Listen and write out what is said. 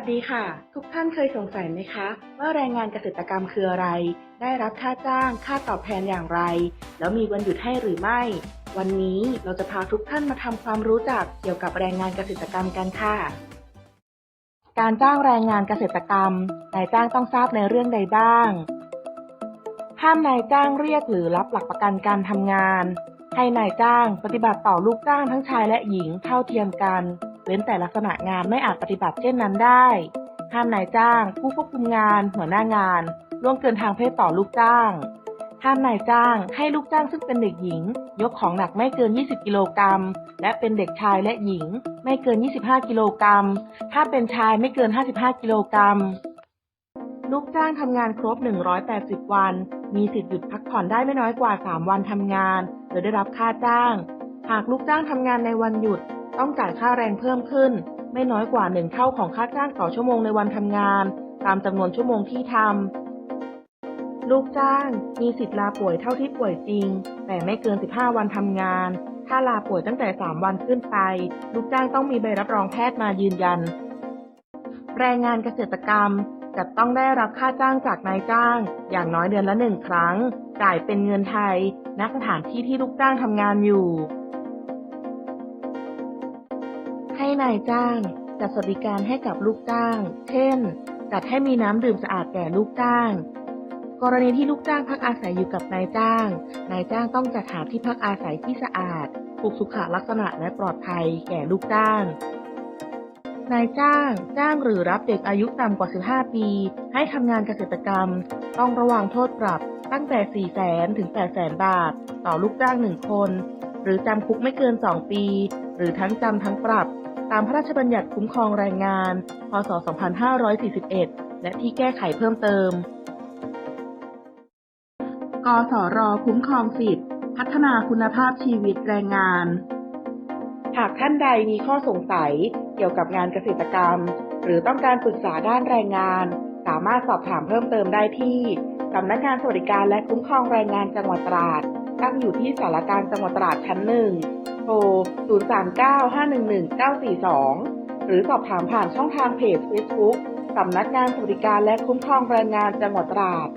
ัสดีค่ะ ทุกท่านเคยสงสัยไหมคะ ว่าแรงงานเกษตรกรรมคืออะไร ได้รับค่าจ้าง ค่าตอบแทนอย่างไร แล้วมีวันหยุดให้หรือไม่ วันนี้เราจะพาทุกท่านมาทำความรู้จักเกี่ยวกับแรงงานเกษตรกรรมกันค่ะ การจ้างแรงงานเกษตรกรรมนายจ้างต้องทราบในเรื่องใดบ้างห้ามนายจ้างเรียกหรือรับหลักประกันการทำงาน ให้นายจ้างปฏิบัติต่อลูกจ้างทั้งชายและหญิงเท่าเทียมกัน ว้นแต่ลักษณะงานไม่อาจปฏิบัติเช่นนั้นได้ ห้ามนายจ้าง ผู้ควบคุมงาน หัวหน้างานล่วงเกินทางเพศต่อลูกจ้าง ห้ามนายจ้างให้ลูกจ้างซึ่งเป็นเด็กหญิง ยกของหนักไม่เกิน 20 กิโลกรัม และเป็นเด็กชายและหญิง ไม่เกิน 25 กิโลกรัม ถ้าเป็นชายไม่เกิน 55 กิโลกรัม ลูกจ้างทำงานครบ 180 วัน มีสิทธิ์หยุดพักผ่อนได้ไม่น้อยกว่า 3 วันทำงาน โดยได้รับค่าจ้าง หากลูกจ้างทำงานในวันหยุด ต้องจ่ายค่าแรงเพิ่มขึ้น ไม่น้อยกว่า1เท่าของค่าจ้างต่อชั่วโมงในวันทำงาน ตามจำนวนชั่วโมงที่ทำลูกจ้างมีสิทธิ์ลาป่วยเท่าที่ป่วยจริง แต่ไม่เกิน 15 วันทำงาน ถ้าลาป่วยตั้งแต่ 3 วันขึ้นไป ลูกจ้างต้องมีใบรับรองแพทย์มายืนยัน แรงงานเกษตรกรรมจะต้องได้รับค่าจ้างจากนายจ้าง อย่างน้อยเดือนละหนึ่งครั้ง จ่ายเป็นเงินไทยณสถานที่ที่ลูกจ้างทำงานอยู่ นายจ้างจัดสวัสดิการให้กับลูกจ้าง เช่น จัดให้มีน้ำดื่มสะอาดแก่ลูกจ้าง กรณีที่ลูกจ้างพักอาศัยอยู่กับนายจ้าง นายจ้างต้องจัดหาที่พักอาศัยที่สะอาดถูกสุขลักษณะและปลอดภัยแก่ลูกจ้าง นายจ้าง จ้างหรือรับเด็กอายุต่ำกว่า 15 ปี ให้ทำงานเกษตรกรรม ต้องระวังโทษปรับตั้งแต่ 4 0 0 0 0 0 ถึง 8 0 0 0 0 บาท ต่อลูกจ้าง1คน หรือจำคุกไม่เกิน 2 ปี หรือทั้งจำทั้งปรับ ตามพระราชบัญญัติคุ้มครองแรงงาน พศ 2541 และที่แก้ไขเพิ่มเติม กสรคุ้มครองสิทธิ์พัฒนาคุณภาพชีวิตแรงงาน หากท่านใดมีข้อสงสัยเกี่ยวกับงานเกษตรกรรม หรือต้องการปรึกษาด้านแรงงาน สามารถสอบถามเพิ่มเติมได้ที่สำนักงานสวัสดิการและคุ้มครองแรงงานจังหวัดตราด ตั้งอยู่ที่สารกลารจังหวัดตราดชั้นหนึ่งโทร 039-511-942 หรือสอบถามผ่านช่องทางเพจ Facebook สำนักงานสวัสดิการและคุ้มครองแรงงานจังหวัดตราด